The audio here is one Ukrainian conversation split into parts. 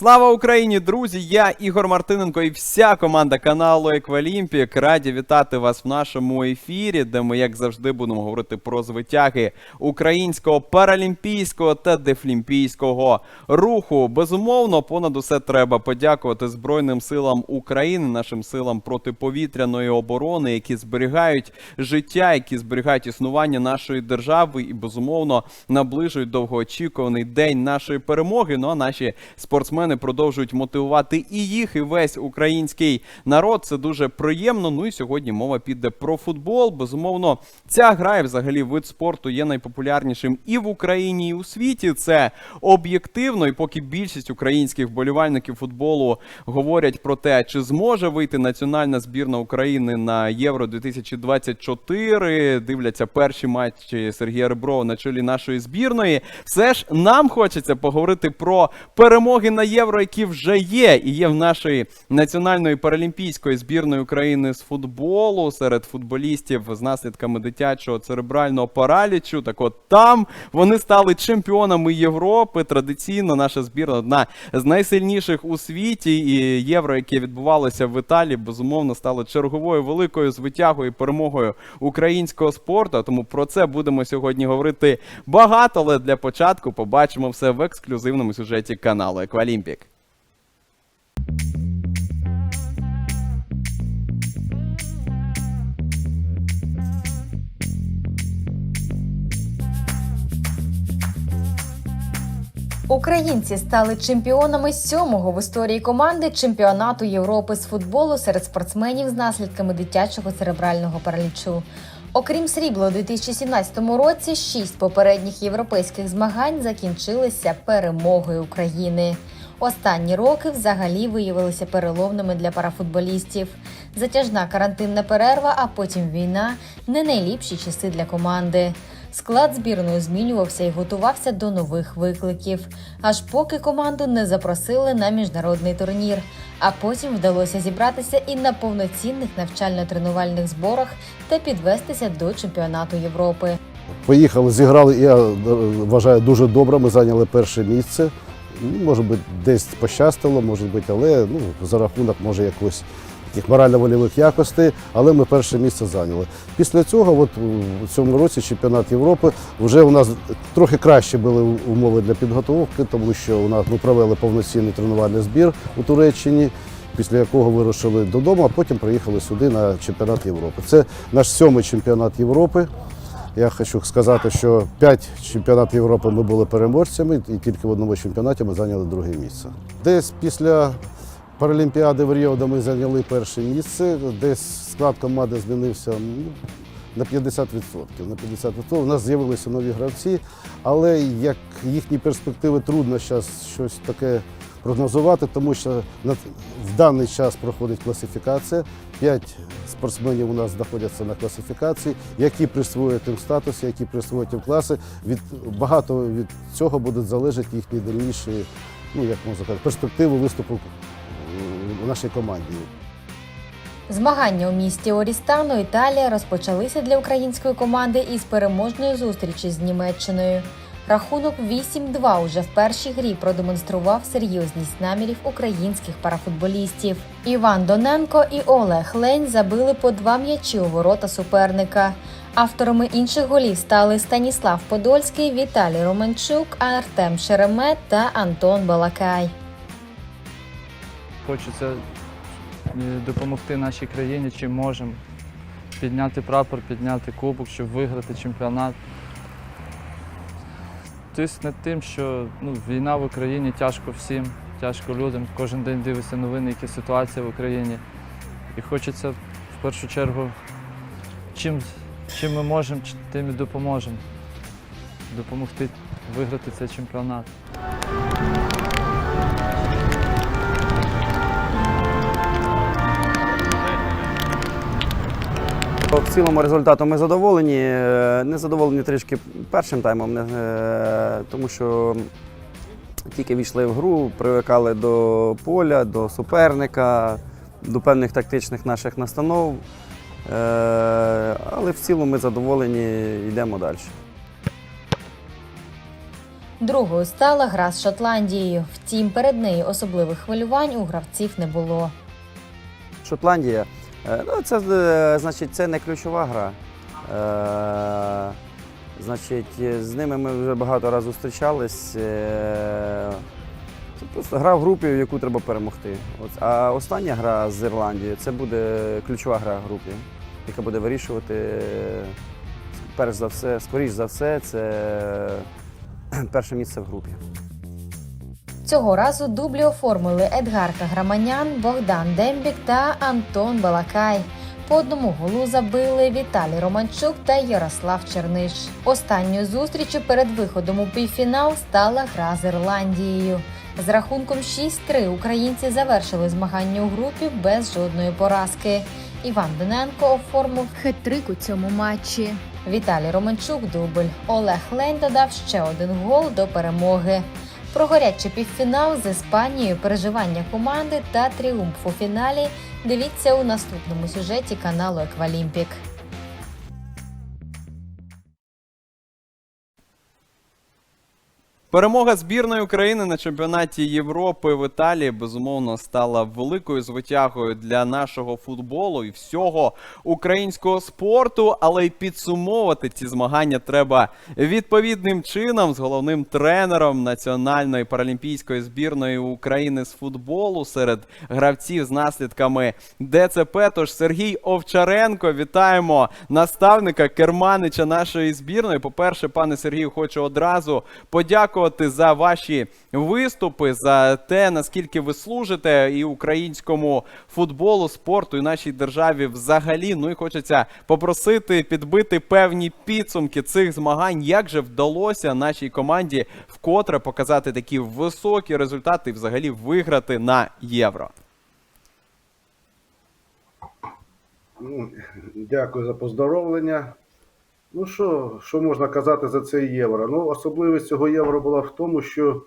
Слава Україні, друзі! Я Ігор Мартиненко і вся команда каналу Еквалімпік. Раді вітати вас в нашому ефірі, де ми, як завжди, будемо говорити про звитяги українського паралімпійського та дефлімпійського руху. Безумовно, понад усе треба подякувати Збройним силам України, нашим силам протиповітряної оборони, які зберігають життя, які зберігають існування нашої держави і безумовно наближують довгоочікуваний день нашої перемоги. Ну а наші спортсмени продовжують мотивувати і їх, і весь український народ. Це дуже приємно. Ну і сьогодні мова піде про футбол. Безумовно, ця гра і взагалі вид спорту є найпопулярнішим і в Україні, і у світі. Це об'єктивно. І поки більшість українських вболівальників футболу говорять про те, чи зможе вийти національна збірна України на Євро 2024, дивляться перші матчі Сергія Реброва на чолі нашої збірної. Все ж нам хочеться поговорити про перемоги на євро, які вже є, і є в нашої національної паралімпійської збірної України з футболу серед футболістів з наслідками дитячого церебрального паралічу. Так от там вони стали чемпіонами Європи. Традиційно наша збірна одна з найсильніших у світі. І євро, яке відбувалося в Італії, безумовно стало черговою великою звитягою і перемогою українського спорту. Тому про це будемо сьогодні говорити багато. Але для початку побачимо все в ексклюзивному сюжеті каналу Еквалімпік. Українці стали чемпіонами сьомого в історії команди чемпіонату Європи з футболу серед спортсменів з наслідками дитячого церебрального паралічу. Окрім срібла у 2017 році, шість попередніх європейських змагань закінчилися перемогою України. Останні роки взагалі виявилися переломними для парафутболістів. Затяжна карантинна перерва, а потім війна не найліпші часи для команди. Склад збірної змінювався і готувався до нових викликів, аж поки команду не запросили на міжнародний турнір. А потім вдалося зібратися і на повноцінних навчально-тренувальних зборах та підвестися до чемпіонату Європи. Поїхали, зіграли, я е, вважаю, дуже добре. Ми зайняли перше місце. Ну, Може бути, десь пощастило, може бути, але ну, за рахунок може якось морально-вольових якостей, але ми перше місце зайняли. Після цього, от у цьому році, чемпіонат Європи, вже у нас трохи краще були умови для підготовки, тому що у нас ми провели повноцінний тренувальний збір у Туреччині. Після якого вирушили додому, а потім приїхали сюди на чемпіонат Європи. Це наш сьомий чемпіонат Європи. Я хочу сказати, що п'ять чемпіонатів Європи ми були переможцями, і тільки в одному чемпіонаті ми зайняли друге місце. Десь після Паралімпіади в Ріо, де ми зайняли перше місце, десь склад команди змінився ну, на 50%. На 50%. У нас з'явилися нові гравці, але як їхні перспективи трудно зараз щось таке прогнозувати, тому що в даний час проходить класифікація. П'ять спортсменів у нас знаходяться на класифікації, які присвоюють їм статус, які присвоюють їм класи. Від, багато від цього буде залежати їхні дальніші, ну як можна сказати, перспективи виступу в нашій команді. Змагання у місті Орістану, Італія, розпочалися для української команди із переможної зустрічі з Німеччиною. Рахунок 8-2 уже в першій грі продемонстрував серйозність намірів українських парафутболістів. Іван Доненко і Олег Лень забили по два м'ячі у ворота суперника. Авторами інших голів стали Станіслав Подольський, Віталій Романчук, Артем Шеремет та Антон Балакай. Хочеться е, допомогти нашій країні, чим можемо. Підняти прапор, підняти кубок, щоб виграти чемпіонат. Тисне тим, що ну, війна в Україні тяжко всім, тяжко людям. Кожен день дивишся новини, які ситуація в Україні. І хочеться в першу чергу, чим, чим ми можемо, тим і допоможемо. Допомогти виграти цей чемпіонат. В цілому результатом ми задоволені. Е, Не задоволені трішки першим таймом, е, тому що тільки війшли в гру, привикали до поля, до суперника, до певних тактичних наших настанов. Е, Але в цілому ми задоволені, йдемо далі. Другою стала гра з Шотландією. Втім, перед нею особливих хвилювань у гравців не було. Шотландія. Е, Ну, це, е, значить, це не ключова гра. Е, значить, з ними ми вже багато разів зустрічались. Е, Це просто гра в групі, в яку треба перемогти. От. А остання гра з Ірландією це буде ключова гра в групі, яка буде вирішувати, е, перш за все, скоріш за все, це перше місце в групі. Цього разу дублі оформили Едгарка Граманян, Богдан Дембік та Антон Балакай. По одному голу забили Віталій Романчук та Ярослав Черниш. Останньою зустрічю перед виходом у півфінал стала гра з Ірландією. З рахунком 6-3 українці завершили змагання у групі без жодної поразки. Іван Доненко оформив хет-трик у цьому матчі. Віталій Романчук дубль. Олег Лень додав ще один гол до перемоги. Про гарячий півфінал з Іспанією, переживання команди та тріумф у фіналі. Дивіться у наступному сюжеті каналу Еквалімпік. Перемога збірної України на чемпіонаті Європи в Італії безумовно стала великою звитягою для нашого футболу і всього українського спорту. Але й підсумовувати ці змагання треба відповідним чином з головним тренером національної паралімпійської збірної України з футболу серед гравців з наслідками ДЦП. Тож Сергій Овчаренко, вітаємо наставника керманича нашої збірної. По-перше, пане Сергію, хочу одразу подякувати за ваші виступи, за те, наскільки ви служите і українському футболу, спорту, і нашій державі взагалі. Ну і хочеться попросити підбити певні підсумки цих змагань. Як же вдалося нашій команді вкотре показати такі високі результати і взагалі виграти на євро? Ну, Дякую за поздоровлення. Ну що, що можна казати за цей євро? Ну, особливість цього євро була в тому, що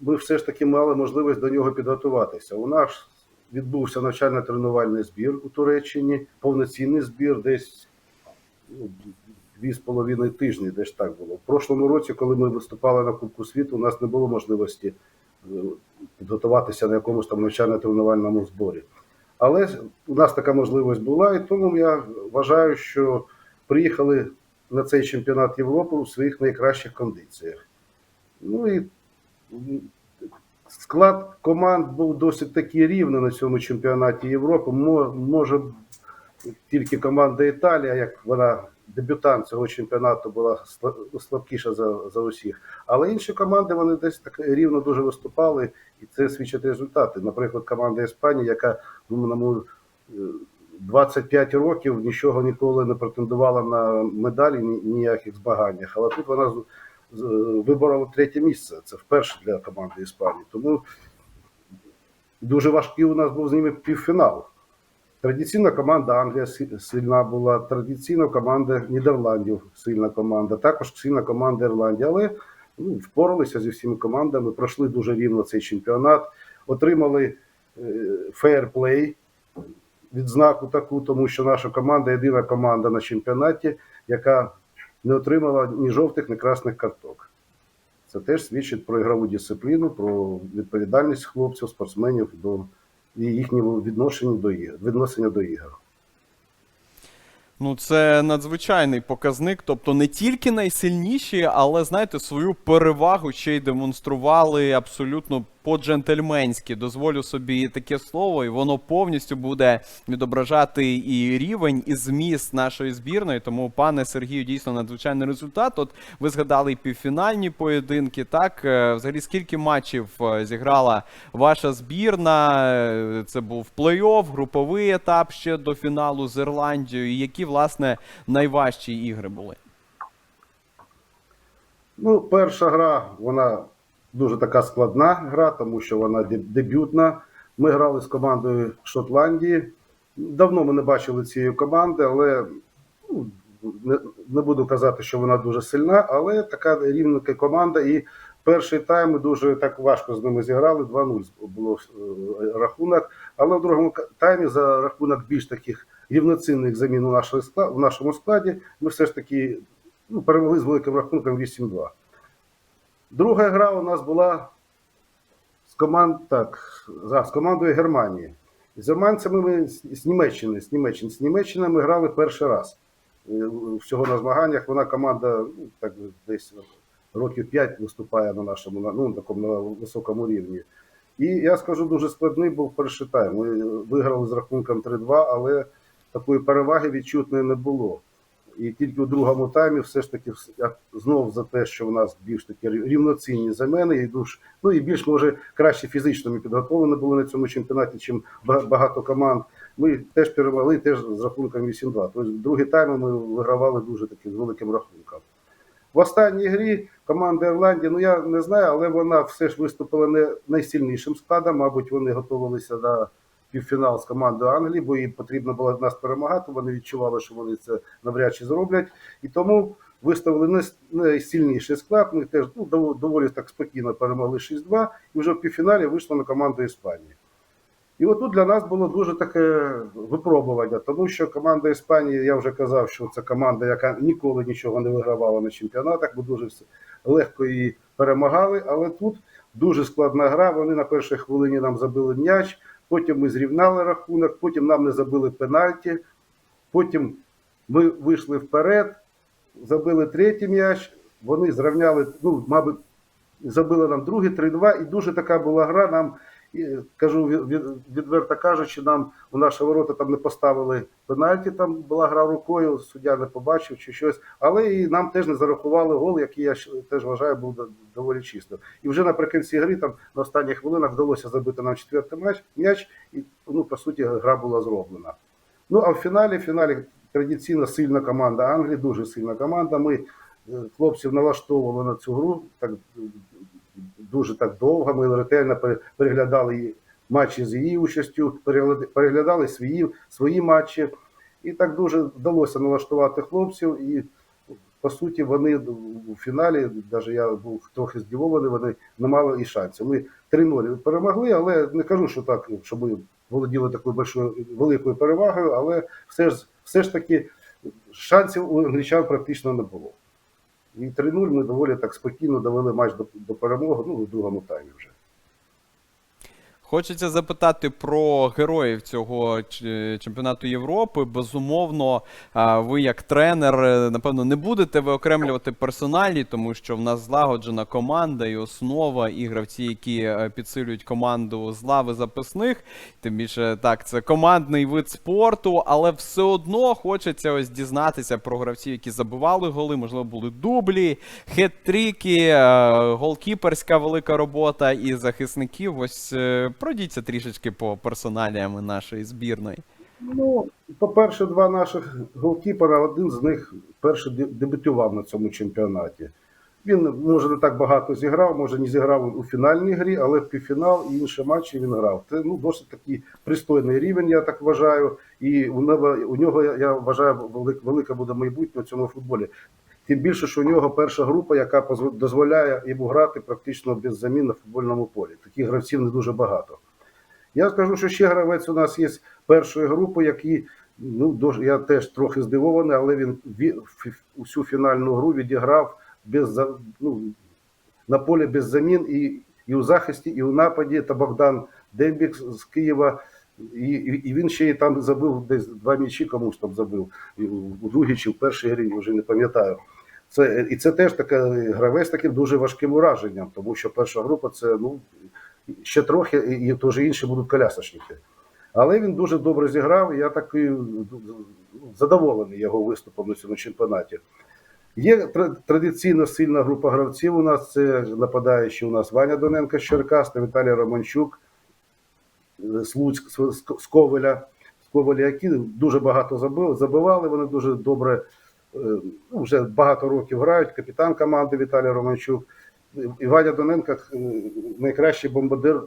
ми все ж таки мали можливість до нього підготуватися. У нас відбувся навчально-тренувальний збір у Туреччині, повноцінний збір, десь ну, дві з половиною тижні, десь так було. В прошлому році, коли ми виступали на Кубку світу, у нас не було можливості е, підготуватися на якомусь там навчально-тренувальному зборі. Але у нас така можливість була, і тому я вважаю, що приїхали на цей чемпіонат Європи у своїх найкращих кондиціях. Ну і склад команд був досить таки рівний на цьому чемпіонаті Європи. Може, тільки команда Італія, як вона дебютант цього чемпіонату, була слабкіша за, за усіх. Але інші команди вони десь так рівно дуже виступали, і це свідчать результати. Наприклад, команда Іспанії, яка ну, на мою, е, 25 років нічого ніколи не претендувала на медалі ніяких змаганнях. Але тут вона виборола третє місце. Це вперше для команди Іспанії. Тому дуже важкий у нас був з ними півфінал. Традиційна команда Англія сильна була, традиційна команда Нідерландів сильна команда, також сильна команда Ірландії. Але ну, впоралися зі всіма командами, пройшли дуже рівно цей чемпіонат, отримали фейерплей, відзнаку таку, тому що наша команда єдина команда на чемпіонаті, яка не отримала ні жовтих, ні красних карток. Це теж свідчить про ігрову дисципліну, про відповідальність хлопців, спортсменів до і їхнього відношення до ігор, відношення до ігор. Ну, це надзвичайний показник. Тобто не тільки найсильніші, але знаєте, свою перевагу ще й демонстрували абсолютно по-джентльменськи. Дозволю собі таке слово, і воно повністю буде відображати і рівень, і зміст нашої збірної. Тому, пане Сергію, дійсно надзвичайний результат. От ви згадали півфінальні поєдинки. Так, Е, взагалі, скільки матчів е, зіграла ваша збірна? Е, Це був плей-офф, груповий етап ще до фіналу з Ірландією. І які, власне, найважчі ігри були? Ну, перша гра, вона дуже така складна гра, тому що вона дебютна. Ми грали з командою Шотландії. Давно ми не бачили цієї команди, але ну, не, не буду казати, що вона дуже сильна, але така рівненька команда. І перший тайм дуже так важко з ними зіграли. 2-0 було е, рахунок. Але в другому таймі за рахунок більш таких рівноцінних замін у, нашому складі ми все ж таки ну, перемогли з великим рахунком 8-2. Друга гра у нас була з команд, так, за, з командою Германії. З германцями ми з, Німеччини, з Німеччини, з Німеччини ми грали перший раз. Е, Всього на змаганнях вона команда ну, так, десь років 5 виступає на нашому на- ну, такому на високому рівні. І я скажу, дуже складний був перший тайм. Ми виграли з рахунком 3-2, але такої переваги відчутної не було. І тільки у другому таймі все ж таки я знов за те, що в нас більш такі рівноцінні замени, і душ, ну і більш може краще фізично ми підготовлені були на цьому чемпіонаті, чим багато команд. Ми теж перемогли теж з рахунком 8-2. Тобто другий тайм ми вигравали дуже таким з великим рахунком. В останній грі команда Ірландії, ну я не знаю, але вона все ж виступила не найсильнішим складом. Мабуть, вони готувалися на півфінал з командою Англії, бо їм потрібно було нас перемагати. Вони відчували, що вони це навряд чи зроблять. І тому виставили найсильніший склад. Ми теж ну, доволі так спокійно перемогли 6-2 і вже в півфіналі вийшли на команду Іспанії. І отут для нас було дуже таке випробування, тому що команда Іспанії, я вже казав, що це команда, яка ніколи нічого не вигравала на чемпіонатах, ми дуже легко її перемагали. Але тут дуже складна гра. Вони на першій хвилині нам забили м'яч, потім ми зрівняли рахунок, потім нам не забили пенальті, потім ми вийшли вперед, забили третій м'яч, вони зрівняли, ну, мабуть, забили нам другий 3-2, і дуже така була гра. Нам і, кажу від- від- відверто кажучи, нам у наші ворота там не поставили пенальті. Там була гра рукою, суддя не побачив чи щось, але і нам теж не зарахували гол, який я теж вважаю був доволі чисто. І вже наприкінці гри, там на останніх хвилинах вдалося забити нам четвертий м'яч, м'яч, і ну по суті гра була зроблена. Ну а в фіналі, в фіналі традиційно сильна команда Англії, дуже сильна команда. Ми е, хлопців налаштовували на цю гру так дуже так довго. Ми ретельно переглядали матчі з її участю, переглядали свої, свої матчі. І так дуже вдалося налаштувати хлопців. І по суті, вони у фіналі, навіть я був трохи здивований, вони не мали і шансів. Ми 3-0 перемогли, але не кажу, що так, щоб ми володіли такою большою великою перевагою, але все ж все ж таки шансів у англічан практично не було. І 3-0 ми доволі так спокійно довели матч до, до перемоги, ну, в другому таймі вже. Хочеться запитати про героїв цього чемпіонату Європи. Безумовно, ви як тренер, е, напевно, не будете виокремлювати персоналі, тому що в нас злагоджена команда і основа, і гравці, які е, підсилюють команду з лави запасних. Тим більше так, це командний вид спорту, але все одно хочеться ось дізнатися про гравців, які забивали голи, можливо, були дублі, хет-тріки, е, голкіперська велика робота і захисників. Ось пройдіться трішечки по персоналіям нашої збірної. Ну, по-перше, два наших голкіпера, один з них перший де- дебютував на цьому чемпіонаті. Він може не так багато зіграв, може не зіграв у фінальній грі, але в півфінал і інші матчі він грав. Це ну, досить такий пристойний рівень, я так вважаю. І у нього, у нього я- вважаю, велик- велике буде майбутнє в цьому футболі. Тим більше, що у нього перша група, яка дозволяє йому грати практично без замін на футбольному полі. Таких гравців не дуже багато. Я скажу, що ще гравець у нас є першої групи, який ну я теж трохи здивований, але він ві- усю фінальну гру відіграв без ну, на полі без замін і, і у захисті, і у нападі. Та Богдан Дембік з Києва. І, і, і він ще й там забив десь два м'ячі комусь там забив у другій чи в першій грі, вже не пам'ятаю. Це, і це теж таке гравець таким дуже важким ураженням, тому що перша група це ну, ще трохи, і, і теж інші будуть колясочники. Але він дуже добре зіграв, я такий ну, задоволений його виступом на цьому чемпіонаті. Є традиційно сильна група гравців. У нас це нападаючі у нас Ваня Доненко з Черкас та Віталій Романчук е, з Луцьк, з, Ковеля, з Ковеля, які дуже багато забивали. Вони дуже добре вже багато років грають. Капітан команди Віталій Романчук. І Ваня Доненко е, найкращий бомбардир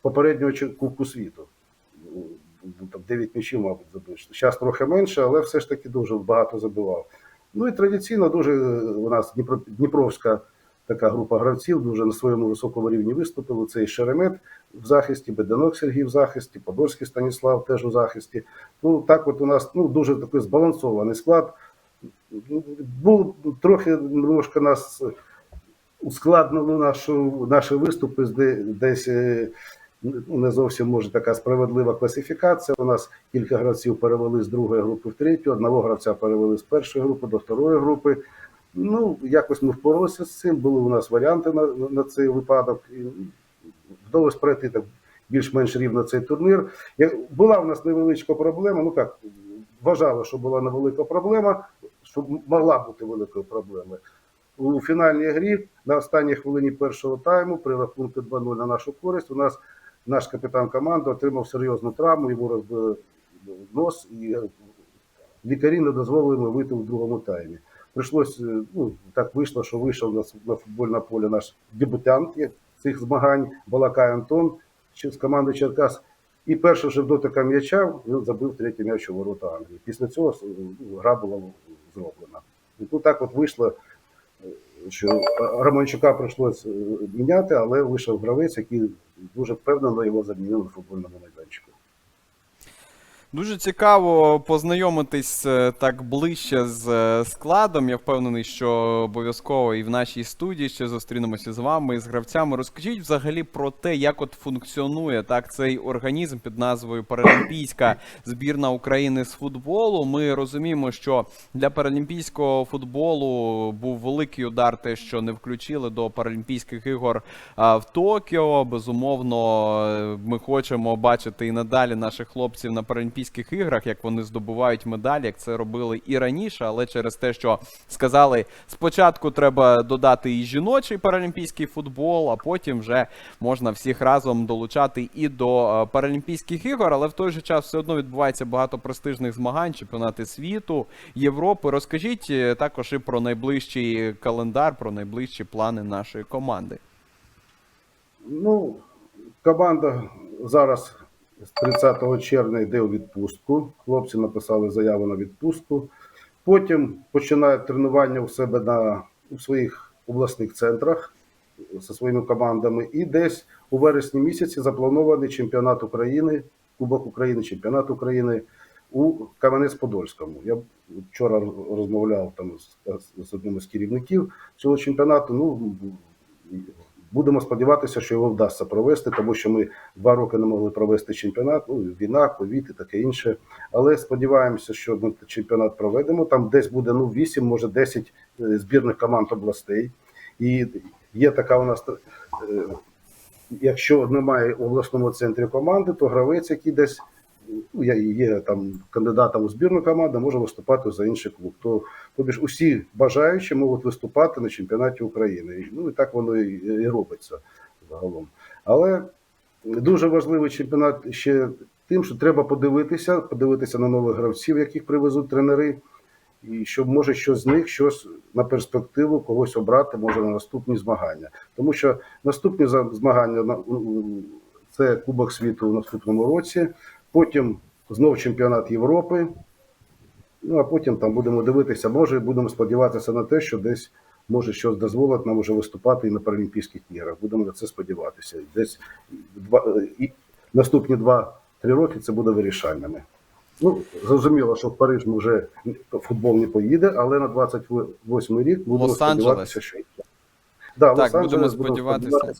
попереднього Кубку світу. Ну, Там 9 м'ячів, мабуть, забив. Зараз трохи менше, але все ж таки дуже багато забивав. Ну і традиційно дуже е, у нас Дніпро, Дніпровська така група гравців, дуже на своєму високому рівні виступили. Це і Шеремет в захисті, Беденок Сергій в захисті, Подольський Станіслав теж у захисті. Ну так от у нас ну, дуже такий збалансований склад. Ну, Був трохи немножко нас ускладнило нашу, наші виступи десь е, не зовсім може така справедлива класифікація. У нас кілька гравців перевели з другої групи в третю, одного гравця перевели з першої групи до второї групи. Ну, якось ми впоралися з цим. Були у нас варіанти на, на цей випадок. І вдалося пройти так більш-менш рівно цей турнір. Я- Була в нас невеличка проблема. Ну як вважали, що була невелика проблема, що могла бути великою проблемою. У фінальній грі на останній хвилині першого тайму при рахунку 2-0 на нашу користь у нас наш капітан команди отримав серйозну травму, йому розбили нос, і лікарі не дозволили йому вийти у другому таймі. Прийшлось, е, ну так вийшло, що вийшов на, на футбольне поле наш дебютант цих змагань Балакай Антон з команди Черкас. І першим же дотиком м'яча він забив третій м'яч у ворота Англії. Після цього гра була зроблена. І тут так от вийшло, що Романчука прийшлось е, міняти, але вийшов гравець, який дуже впевнено його замінили на футбольному майданчику. Дуже цікаво познайомитись е, так ближче з е, складом. Я впевнений, що обов'язково і в нашій студії ще зустрінемося з вами і з гравцями. Розкажіть взагалі про те, як от функціонує так цей організм під назвою Паралімпійська збірна України з футболу. Ми розуміємо, що для паралімпійського футболу був великий удар, те, що не включили до Паралімпійських ігор в Токіо. Безумовно, е, ми хочемо бачити і надалі наших хлопців на Паралімпійських іграх, як вони здобувають медалі, як це робили і раніше, але через те, що сказали, спочатку треба додати і жіночий паралімпійський футбол, а потім вже можна всіх разом долучати і до е, Паралімпійських ігор. Але в той же час все одно відбувається багато престижних змагань, чемпіонати світу, Європи. Розкажіть е, також і про найближчий календар, про найближчі плани нашої команди. Ну, команда зараз з 30 червня йде у відпустку. Хлопці написали заяву на відпустку. Потім починають тренування у себе на у своїх обласних центрах зі своїми командами. І десь у вересні місяці запланований чемпіонат України, Кубок України, чемпіонат України у Кам'янець-Подольському. Я вчора розмовляв там з, з одним із керівників цього чемпіонату. Ну, Будемо сподіватися, що його вдасться провести, тому що ми два роки не могли провести чемпіонат. Ну, війна, ковід і таке інше. Але сподіваємося, що ми чемпіонат проведемо. Там десь буде ну 8, може 10 е, збірних команд областей. І є така у нас. е, Якщо немає в обласному центрі команди, то гравець, який десь ну, є, там кандидатом у збірну команду, може виступати за інший клуб. То, тобі ж усі бажаючі можуть виступати на чемпіонаті України. Ну і так воно і, робиться загалом. Але дуже важливий чемпіонат ще тим, що треба подивитися, подивитися на нових гравців, яких привезуть тренери, і щоб може щось з них щось на перспективу когось обрати, може на наступні змагання. Тому що наступні змагання на- це Кубок світу у наступному році, потім знов чемпіонат Європи. Ну а потім там будемо дивитися, може, будемо сподіватися на те, що десь може щось дозволить нам уже виступати і на Паралімпійських іграх. Будемо на це сподіватися. Десь два і наступні 2-3 роки це буде вирішальними. Ну, зрозуміло, що в Париж ми вже футбол не поїде, але на 28 рік будемо сподіватися, що да, Так, будемо сподіватися.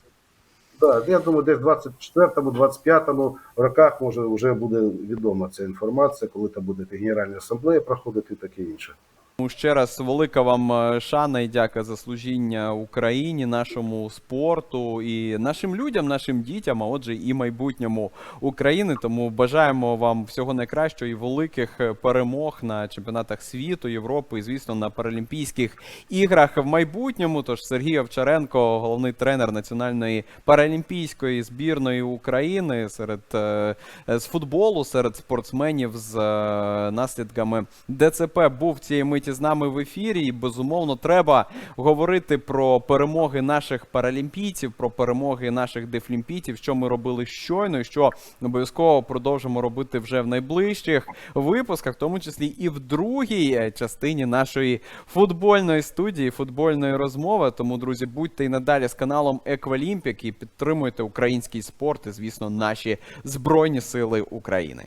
Так, я думаю, десь в 24-му, 25-му роках може вже буде відома ця інформація, коли там буде генеральна асамблея проходити і таке інше. Тому ще раз велика вам е, шана і дяка за служіння Україні, нашому спорту і нашим людям, нашим дітям, а отже, і майбутньому України. Тому бажаємо вам всього найкращого і великих е, перемог на чемпіонатах світу, Європи і, звісно, на Паралімпійських іграх в майбутньому. Тож Сергій Овчаренко, головний тренер національної паралімпійської збірної України серед е, з футболу, серед спортсменів з наслідками ДЦП, був цієї миті з нами в ефірі. І безумовно треба говорити про перемоги наших паралімпійців, про перемоги наших дефлімпійців, що ми робили щойно, і що обов'язково продовжимо робити вже в найближчих випусках, в тому числі і в другій частині нашої футбольної студії, футбольної розмови. Тому, друзі, будьте і надалі з каналом Еквалімпік і підтримуйте український спорт і, звісно, наші збройні сили України.